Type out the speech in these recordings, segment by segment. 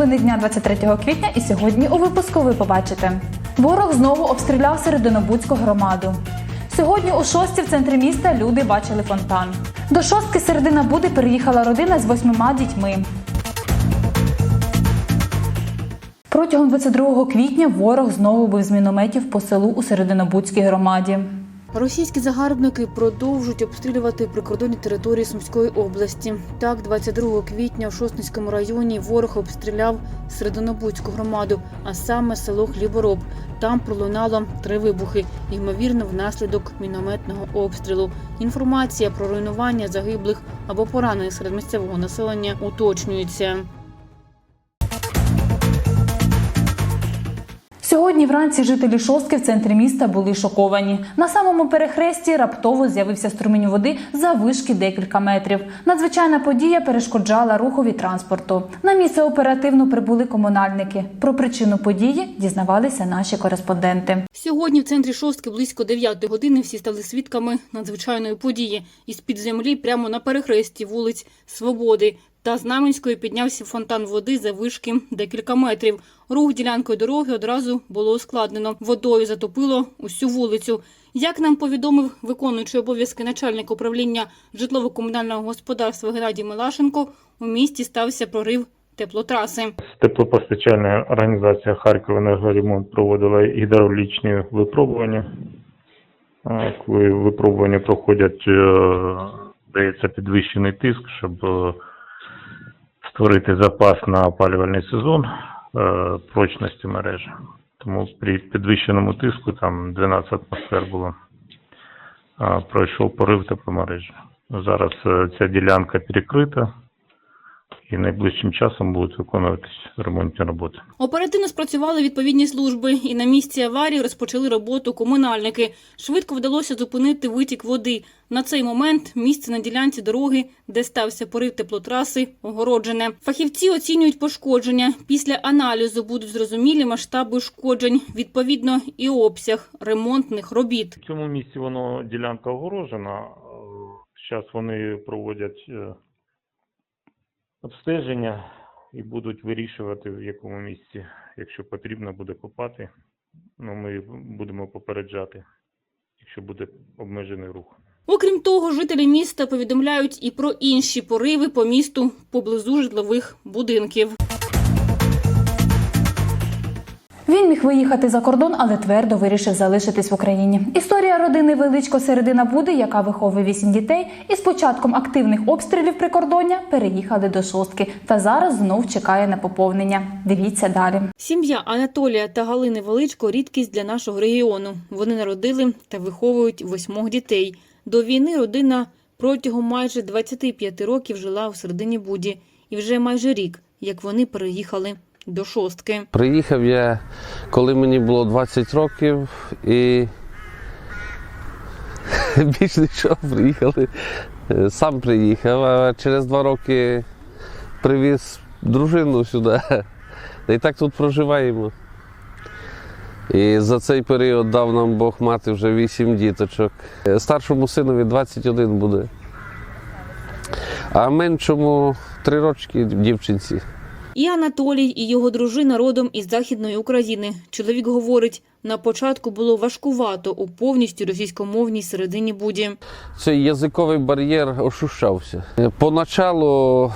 новини дня 23 квітня, і сьогодні у випуску ви побачите. Ворог знову обстріляв Серединобудську громаду. Сьогодні у шості в центрі міста люди бачили фонтан. До шостки Середина Буди переїхала родина з восьмима дітьми. Протягом 22 квітня ворог знову бив з мінометів по селу у Серединобудській громаді. Російські загарбники продовжують обстрілювати прикордонні території Сумської області. Так, 22 квітня в Шостинському районі ворог обстріляв Серединобудську громаду, а саме село Хлібороб. Там пролунало три вибухи, ймовірно, внаслідок мінометного обстрілу. Інформація про руйнування загиблих або поранених серед місцевого населення уточнюється. Сьогодні вранці жителі шостки в центрі міста були шоковані. На самому перехресті раптово з'явився струмінь води за вишки декілька метрів. Надзвичайна подія перешкоджала рухові транспорту. На місце оперативно прибули комунальники. Про причину події дізнавалися наші кореспонденти. Сьогодні в центрі шостки близько 9 години всі стали свідками надзвичайної події. Із під землі прямо на перехресті вулиць Свободи та Знаменської піднявся фонтан води за вишки декілька метрів. Рух ділянкою дороги одразу було ускладнено. Водою затопило усю вулицю. Як нам повідомив виконуючий обов'язки начальник управління житлово-комунального господарства Геннадій Милашенко, у місті стався прорив теплотраси. Теплопостачальна організація «Харківенергоремонт» проводила гідравлічні випробування. Коли випробування проходять, е, дається підвищений тиск, щоб е, створити запас на опалювальний сезон е, прочності мережі. Тому при підвищеному тиску, там 12 атмосфер було, пройшов порив тепломережі. Зараз е, ця ділянка перекрита і найближчим часом будуть виконуватись ремонтні роботи. Оперативно спрацювали відповідні служби, і на місці аварії розпочали роботу комунальники. Швидко вдалося зупинити витік води. На цей момент місце на ділянці дороги, де стався порив теплотраси, огороджене. Фахівці оцінюють пошкодження. Після аналізу будуть зрозумілі масштаби ушкоджень, відповідно і обсяг ремонтних робіт. В цьому місці воно ділянка огорожена. Зараз вони проводять е, обстеження і будуть вирішувати, в якому місці, якщо потрібно буде копати. Ну, ми будемо попереджати, якщо буде обмежений рух. Окрім того, жителі міста повідомляють і про інші пориви по місту поблизу житлових будинків. Він міг виїхати за кордон, але твердо вирішив залишитись в Україні. Історія родини Величко Середина Буди, яка виховує вісім дітей, і з початком активних обстрілів прикордоння переїхали до шостки та зараз знов чекає на поповнення. Дивіться далі. Сім'я Анатолія та Галини Величко рідкість для нашого регіону. Вони народили та виховують восьмох дітей. До війни родина протягом майже 25 років жила у середині Буді, і вже майже рік, як вони переїхали до шостки. Приїхав я, коли мені було 20 років, і більш нічого приїхали. Е, Сам приїхав, а через два роки привіз дружину сюди. Й так тут проживаємо. І за цей період дав нам Бог мати вже 8 діточок. Е, Старшому синові 21 буде. А меншому 3 рочки дівчинці. І Анатолій, і його дружина родом із Західної України. Чоловік говорить, на початку було важкувато у повністю російськомовній середині Буді. цей язиковий бар'єр ощущався. Поначалу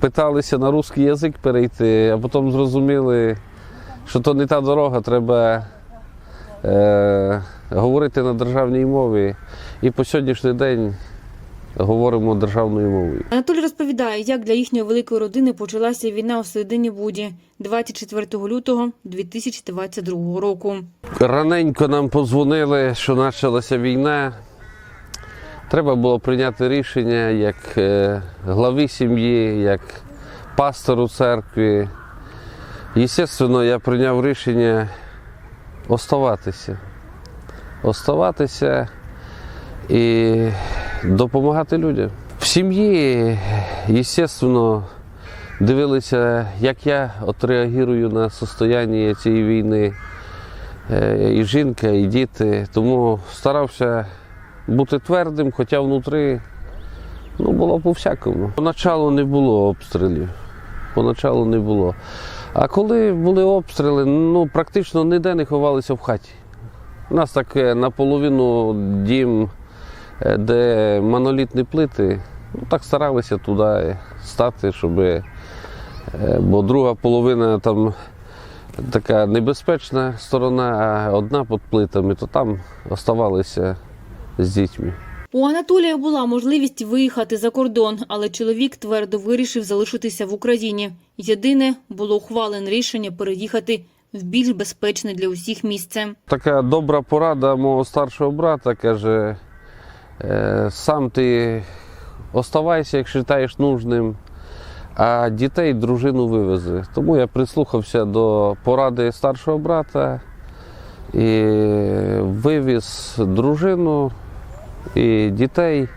питалися на русський язик перейти, а потім зрозуміли, що то не та дорога, треба е, говорити на державній мові. І по сьогоднішній день говоримо державною мовою. Анатолій розповідає, як для їхньої великої родини почалася війна у середині Буді 24 лютого 2022 року. Раненько нам подзвонили, що почалася війна. Треба було прийняти рішення як е, главі сім'ї, як пастору церкви. Звісно, я прийняв рішення оставатися. Оставатися і допомагати людям. В сім'ї, звісно, дивилися, як я отреагую на состояння цієї війни. Е, і жінка, і діти. Тому старався бути твердим, хоча внутрі ну, було по-всякому. Поначалу не було обстрілів. поначалу не було. А коли були обстріли, ну практично ніде не ховалися в хаті. У нас так е, наполовину дім, де монолітні плити, ну, так старалися туди стати, щоб. е, Бо друга половина там така небезпечна сторона, а одна під плитами, то там оставалися з дітьми. У Анатолія була можливість виїхати за кордон, але чоловік твердо вирішив залишитися в Україні. Єдине було ухвалене рішення переїхати в більш безпечне для усіх місце. Така добра порада мого старшого брата каже: е, сам ти оставайся, як вважаєш нужним, а дітей дружину вивези. Тому я прислухався до поради старшого брата і вивіз дружину і дітей,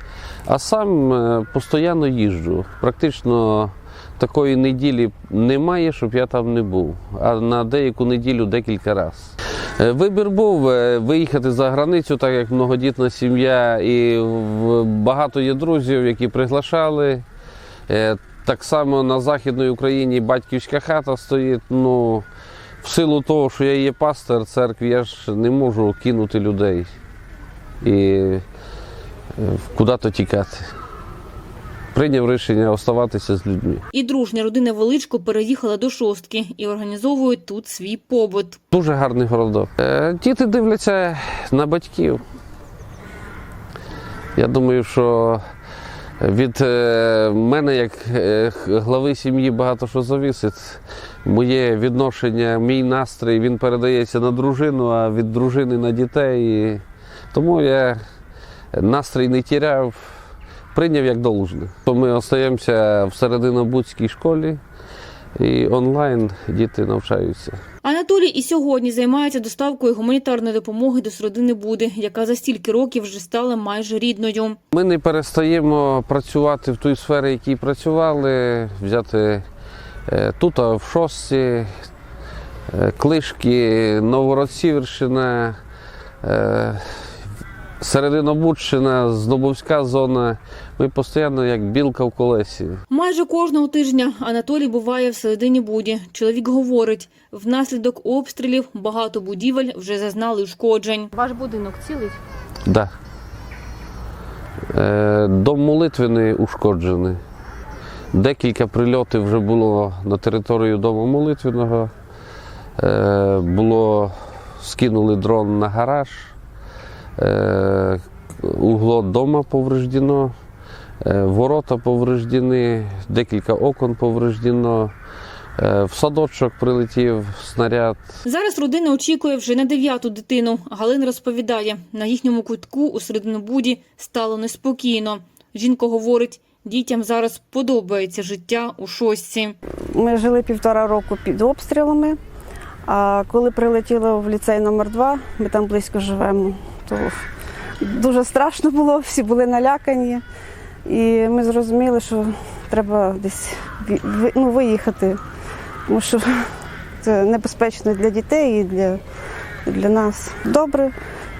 а сам е, постійно їжджу. Практично такої неділі немає, щоб я там не був. А на деяку неділю декілька разів. Е, Вибір був е, виїхати за границю, так як многодітна сім'я, і багато є друзів, які приглашали. Е, Так само на Західній Україні батьківська хата стоїть. Ну, в силу того, що я є пастор церкви, я ж не можу кинути людей і куди-то тікати. Прийняв рішення оставатися з людьми. І дружня родина Величко переїхала до шостки і організовує тут свій побут. Дуже гарний городок. Е, Діти дивляться на батьків. Я думаю, що від е, мене, як е, глави сім'ї, багато що завісить. Моє відношення, мій настрій він передається на дружину, а від дружини на дітей. Тому я настрій не тіряв, прийняв як должне. Ми остаємося в серединобудській школі і онлайн діти навчаються. Анатолій і сьогодні займається доставкою гуманітарної допомоги до родини Буди, яка за стільки років вже стала майже рідною. Ми не перестаємо працювати в тій сфері, в якій працювали, взяти е, тут, а в шостці, е, Клишки, Новгород-Сіверщина, е, Серединобудщина, Знобовська зона. Ми постійно як білка в колесі. Майже кожного тижня Анатолій буває в середині Буді. Чоловік говорить, внаслідок обстрілів багато будівель вже зазнали ушкоджень. Ваш будинок цілий? Да. Е, Дом молитвений ушкоджений. Декілька прильотів вже було на територію дому молитвеного. Е, Було скинули дрон на гараж. Е, Угло дома повреждено, е, ворота повреждені, декілька окон повреждено. Е, В садочок прилетів снаряд. Зараз родина очікує вже на дев'яту дитину. Галина розповідає, на їхньому кутку у серединобуді стало неспокійно. Жінка говорить, дітям зараз подобається життя у шостці. Ми жили півтора року під обстрілами. А коли прилетіло в ліцей номер 2 ми там близько живемо, то дуже страшно було, всі були налякані. І ми зрозуміли, що треба десь ну, виїхати, тому що це небезпечно для дітей і для, для нас. Добре.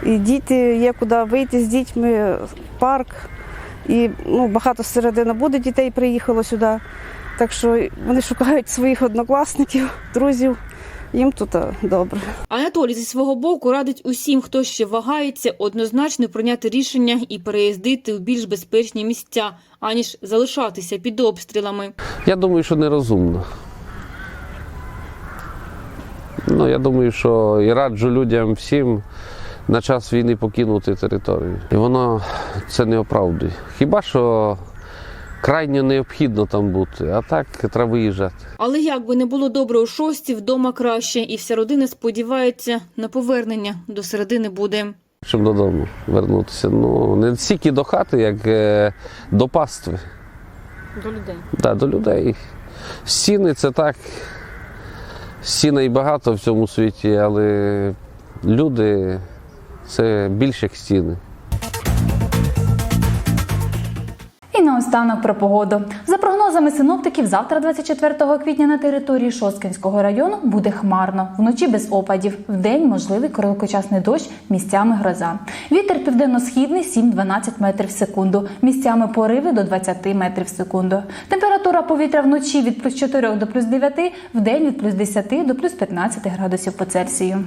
І діти є куди вийти з дітьми парк. І ну, багато середина буде дітей приїхало сюди. Так що вони шукають своїх однокласників, друзів. Їм тут добре. Анатолій зі свого боку радить усім, хто ще вагається, однозначно прийняти рішення і переїздити в більш безпечні місця, аніж залишатися під обстрілами. Я думаю, що нерозумно. Ну, я думаю, що і раджу людям всім на час війни покинути територію. І воно це не оправдує. Хіба що крайньо необхідно там бути, а так треба виїжджати. Але як би не було добре у шості, вдома краще, і вся родина сподівається на повернення до середини буде. Щоб додому вернутися. Ну, не стільки до хати, як е, до пастви. До людей. Да, до людей. Стіни це так. Стіни і багато в цьому світі, але люди це більше як стіни. Наостанок про погоду. За прогнозами синоптиків, завтра, 24 квітня, на території Шосткинського району буде хмарно. Вночі без опадів. Вдень можливий короткочасний дощ, місцями гроза. Вітер південно-східний 7-12 метрів в секунду. Місцями пориви до 20 метрів в секунду. Температура повітря вночі від плюс 4 до плюс 9, вдень від плюс 10 до плюс 15 градусів по Цельсію.